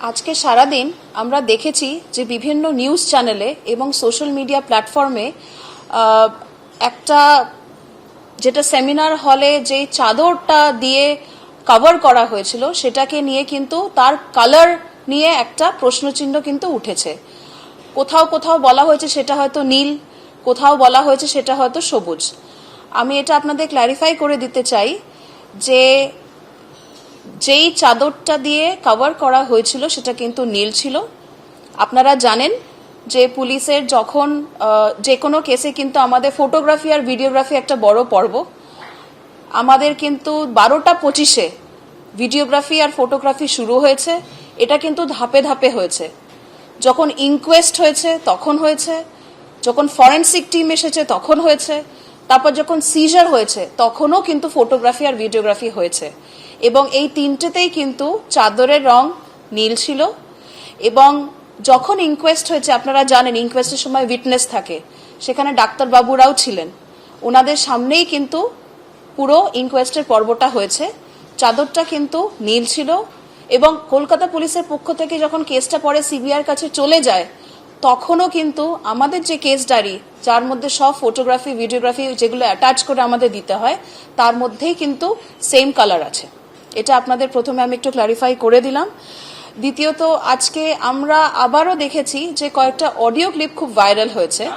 আজকে সারাদিন আমরা দেখেছি যে বিভিন্ন নিউজ চ্যানেলে এবং সোশ্যাল মিডিয়া প্ল্যাটফর্মে একটা যেটা সেমিনার হলে যে চাদরটা দিয়ে কভার করা হয়েছিল, সেটাকে নিয়ে কিন্তু তার কালার নিয়ে একটা প্রশ্নচিহ্ন কিন্তু উঠেছে। কোথাও কোথাও বলা হয়েছে সেটা হয়তো নীল, কোথাও বলা হয়েছে সেটা হয়তো সবুজ। আমি এটা আপনাদের ক্ল্যারিফাই করে দিতে চাই যে যেই চাদরটা দিয়ে কভার করা হয়েছিল সেটা কিন্তু নীল ছিল। আপনারা জানেন যে পুলিশের যখন যে কোনো কেসে কিন্তু আমাদের ফটোগ্রাফি আর ভিডিওগ্রাফি একটা বড় পর্ব। আমাদের কিন্তু বারোটা পঁচিশে ভিডিওগ্রাফি আর ফটোগ্রাফি শুরু হয়েছে। এটা কিন্তু ধাপে ধাপে হয়েছে। যখন ইনকোয়েস্ট হয়েছে, তখন হয়েছে। যখন ফরেন্সিক টিম এসেছে, তখন হয়েছে। তারপর যখন সিজার হয়েছে, তখনও কিন্তু ফটোগ্রাফি আর ভিডিওগ্রাফি হয়েছে। এবং এই তিনটেতেই কিন্তু চাদরের রং নীল ছিল। এবং যখন ইনকোয়েস্ট হয়েছে, আপনারা জানেন ইনকোয়েস্টের সময় উইটনেস থাকে। সেখানে ডাক্তারবাবুরাও ছিলেন। ওনাদের সামনেই কিন্তু পুরো ইনকোয়েস্টের পর্বটা হয়েছে। চাদরটা কিন্তু নীল ছিল এবং কলকাতা পুলিশের পক্ষ থেকে যখন কেসটা পরে সিবিআর কাছে চলে যায়, তখনও কিন্তু আমাদের যে কেস ডায়েরি যার মধ্যে সব ফটোগ্রাফি ভিডিওগ্রাফি যেগুলো অ্যাটাচ করে আমাদের দিতে হয়, তার মধ্যেই কিন্তু সেম কালার আছে। এটা আপনাদের প্রথমে আমি একটু ক্লারিফাই করে দিলাম। দ্বিতীয়ত, আজকে আমরা আবারও দেখেছি যে কয়েকটা অডিও ক্লিপ খুব ভাইরাল হয়েছে।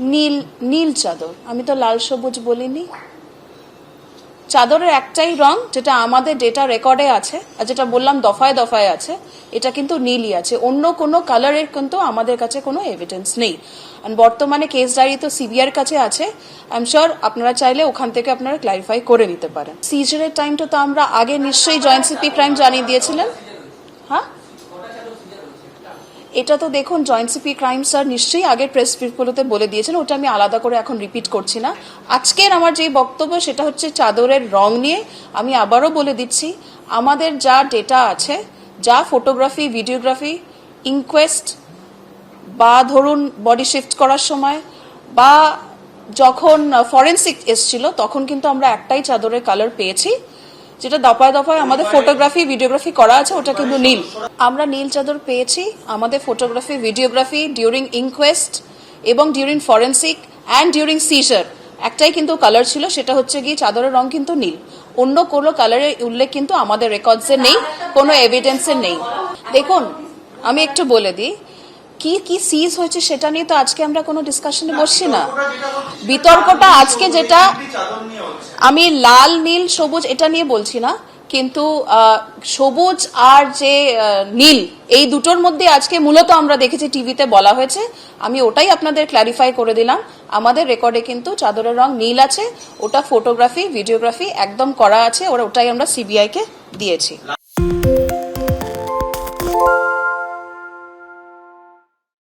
নীল নীল চাদর। আমি তো লাল সবুজ বলিনি। চাদরের একটাই রং যেটা আমাদের ডেটা রেকর্ডে আছে, আর যেটা বললাম দফায় দফায় আছে, এটা কিন্তু নীলই আছে। অন্য কোনো কালারের কিন্তু আমাদের কাছে কোনো এভিডেন্স নেই। আর বর্তমানে কেস ডায়েরি তো সিবিআর কাছে আছে। আই এম শিওর আপনারা চাইলে ওখান থেকে আপনারা ক্লারিফাই করে নিতে পারেন। সিজারের টাইমটা তো আমরা আগে নিশ্চয়ই জয়েন্ট সিপি ক্রাইম জানিয়ে দিয়েছিলেন। হ্যাঁ? এটা তো দেখুন জয়েন্ট সিপি ক্রাইম স্যার নিশ্চয়ই আগের প্রেস ব্রিফগুলোতে বলে দিয়েছেন, ওটা আমি আলাদা করে এখন রিপিট করছি না। আজকের আমার যে বক্তব্য, সেটা হচ্ছে চাদরের রং নিয়ে আমি আবারও বলে দিচ্ছি, আমাদের যা ডেটা আছে, যা ফটোগ্রাফি ভিডিওগ্রাফি ইনকোয়েস্ট বা ধরুন বডি শিফট করার সময় বা যখন ফরেন্সিক এসছিল, তখন কিন্তু আমরা একটাই চাদরের কালার পেয়েছি। যেটা দফায় দফায় আমাদের ফটোগ্রাফি ভিডিওগ্রাফি করা আছে, ওটা কিন্তু নীল। আমরা নীল চাদর পেয়েছি, আমাদের ফটোগ্রাফি ভিডিওগ্রাফি ডিউরিং ইনকোয়েস্ট এবং during forensic and during seizure একটাই কিন্তু কালার ছিল, সেটা হচ্ছে গিয়ে চাদরের রং কিন্তু নীল। অন্য কোনো কালারের উল্লেখ কিন্তু আমাদের রেকর্ডসে নেই, কোনো এভিডেন্সে নেই। দেখুন, আমি একটু বলে দিই কি কি সিজ হয়েছে সেটা নিয়ে তো আজকে আমরা কোনো ডিসকাশনে বসছি না। বিতর্কটা আজকে যেটা আমি লাল নীল সবুজ এটা নিয়ে বলছি না কিন্তু সবুজ আর যে নীল এই দুটোর মধ্যে আজকে মূলত আমরা দেখেছি টিভিতে বলা হয়েছে। আমি ওটাই আপনাদের ক্ল্যারিফাই করে দিলাম। আমাদের রেকর্ডে কিন্তু চাদরের রং নীল আছে ওটা ফটোগ্রাফি ভিডিওগ্রাফি একদম করা আছে ওরা ওটাই আমরা সিবিআই কে দিয়েছি।